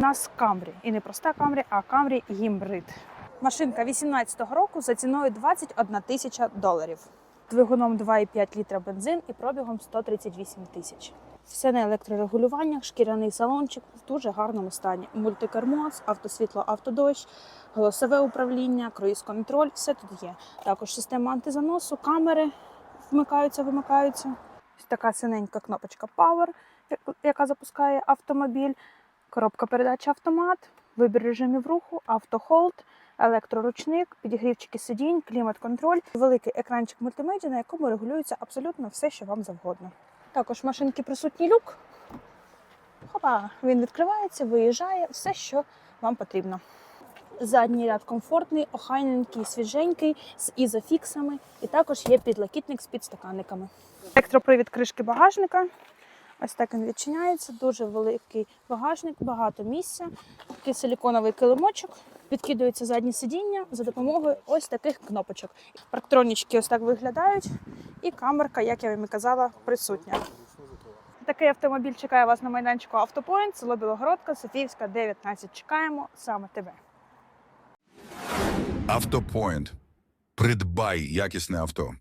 У нас Камрі. І не проста Камрі, а Камрі гібрид. Машинка 18-го року за ціною 21 тисяча доларів. Двигуном 2,5 літра бензин і пробігом 138 тисяч. Все на електрорегулюваннях, шкіряний салончик в дуже гарному стані. Мультикермо, автосвітло, автодощ, голосове управління, круїз-контроль, все тут є. Також система антизаносу, камери вмикаються, вимикаються. Така синенька кнопочка Power, яка запускає автомобіль, коробка передач автомат, вибір режимів руху, автохолд, електроручник, підігрівчики сидінь, клімат-контроль, великий екранчик мультимедіа, на якому регулюється абсолютно все, що вам завгодно. Також в машинки присутній люк. Хопа, він відкривається, виїжджає, все, що вам потрібно. Задній ряд комфортний, охайненький, свіженький, з ізофіксами, і також є підлокітник з підстаканниками. Електропривід кришки багажника. Ось так він відчиняється. Дуже великий багажник, багато місця. Такий силіконовий килимочок. Відкидується заднє сидіння за допомогою ось таких кнопочок. Парктронічки ось так виглядають, і камерка, як я вам і казала, присутня. Такий автомобіль чекає вас на майданчику Автопоінт, село Білогородка, Софіївська, 19. Чекаємо саме тебе. Автопоінт. Придбай якісне авто.